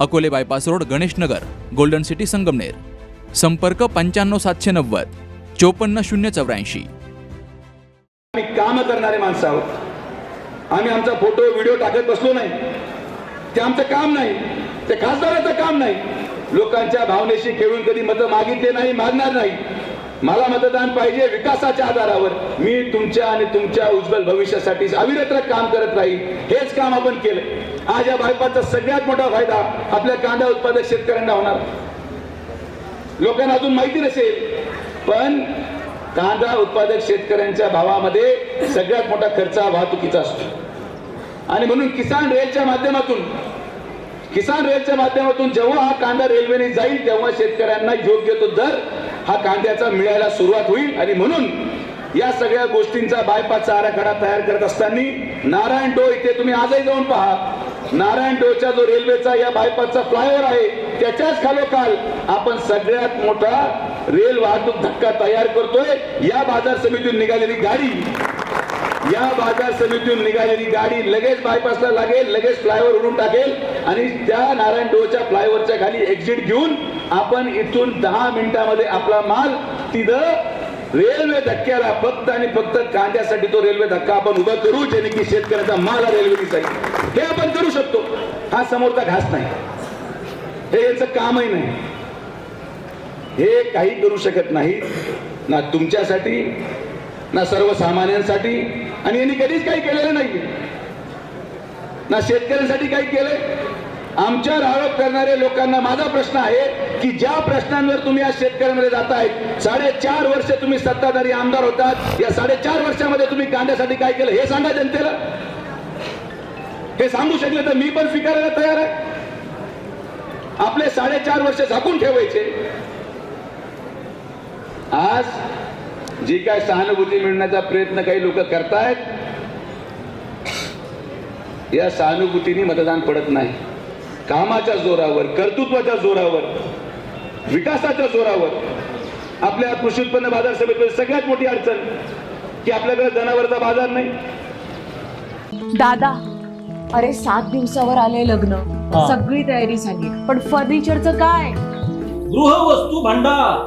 Akole bypass road Ganesh Nagar golden city Sangamner. संपर्क पंच्याण्णव सातशे नव्वद चोपन्न शून्य चौऱ्याऐंशी. आम्ही काम करणारे माणसं आहोत. आम्ही आमचा फोटो व्हिडिओ टाकत बसलो नाही. ते आमचं काम नाही. ते खासदाराचं काम नाही. लोकांच्या भावनेशी खेळून कधी मतं मागितले नाही मागणार नाही. मला मतदान पाहिजे विकासाच्या आधारावर. मी तुमच्या आणि तुमच्या उज्ज्वल भविष्यासाठी अविरत्र काम करत राहील. हेच काम आपण केलं आज या भाजपाचा सगळ्यात मोठा फायदा आपल्या कांदा उत्पादक शेतकऱ्यांना होणार. लोकांना अजून माहिती नसेल पण कांदा उत्पादक शेतकऱ्यांच्या भावामध्ये सगळ्यात मोठा खर्च हा वाहतुकीचा असतो. आणि म्हणून किसान रेलच्या माध्यमातून किसान रेलच्या माध्यमातून जेव्हा हा कांदा रेल्वेने जाईल तेव्हा शेतकऱ्यांना योग्य तो दर हा कांद्याचा मिळायला सुरुवात होईल आणि म्हणून या सगळ्या गोष्टींचा बायपासचा आराखडा तयार करत असताना नारायण डो इथे तुम्ही आजही जाऊन पहा. नारायण डोच्या जो रेल्वेचा या बायपासचा फ्लायओव्हर आहे त्याच्याच खालोखाल आपण सगळ्यात मोठा रेल वाहतूक धक्का तयार करतोय. या बाजार समितीतून निघालेली गाडी या बाजार समितीतून निघालेली गाडी लगेच बायपासला लागेल लगेच फ्लायओव्हर उडून टाकेल आणि त्या नारायण डोच्या फ्लायओव्हरच्या खाली एक्झिट घेऊन आपण इथून दहा मिनिटामध्ये आपला माल तिथं रेल्वे धक्क्याला फक्त आणि फक्त कांद्यासाठी तो रेल्वे धक्का आपण उभा करू जेणे की शेतकऱ्याचा माल हा रेल्वेने हे आपण करू शकतो. हा समोरचा घास नाही. हे याचं कामही नाही. हे काही करू शकत नाही ना तुमच्यासाठी ना सर्वसामान्यांसाठी आणि यांनी कधीच काही केलेलं नाही ना शेतकऱ्यांसाठी काही केलंय. आमच्यावर आरोप करणाऱ्या लोकांना माझा प्रश्न आहे की ज्या प्रश्नांवर तुम्ही आज शेतकऱ्यांमध्ये जातायत साडेचार वर्ष तुम्ही सत्ताधारी आमदार होतात या साडेचार वर्षामध्ये तुम्ही कांद्यासाठी काय केलं हे सांगा जनतेला. हे सांगू शकले तर मी पण स्वीकारायला तयार आहे. आपले साडेचार वर्ष झाकून ठेवायचे. आज जी काय सहानुभूती मिळण्याचा प्रयत्न काही लोक करतायत या सहानुभूतीने मतदान पडत नाही. कामाच्या जोरावर कर्तृत्वाच्या जोरावर विकासाच्या जोरावर आपल्या कृषी उत्पन्न बाजार समितीमध्ये सगळ्यात मोठी अडचण की आपल्याकडे जनावरचा बाजार नाही. दादा अरे सात दिवसावर आले लग्न. सगळी तयारी झाली. पण फर्निचरचं काय? गृहवस्तू भांडार.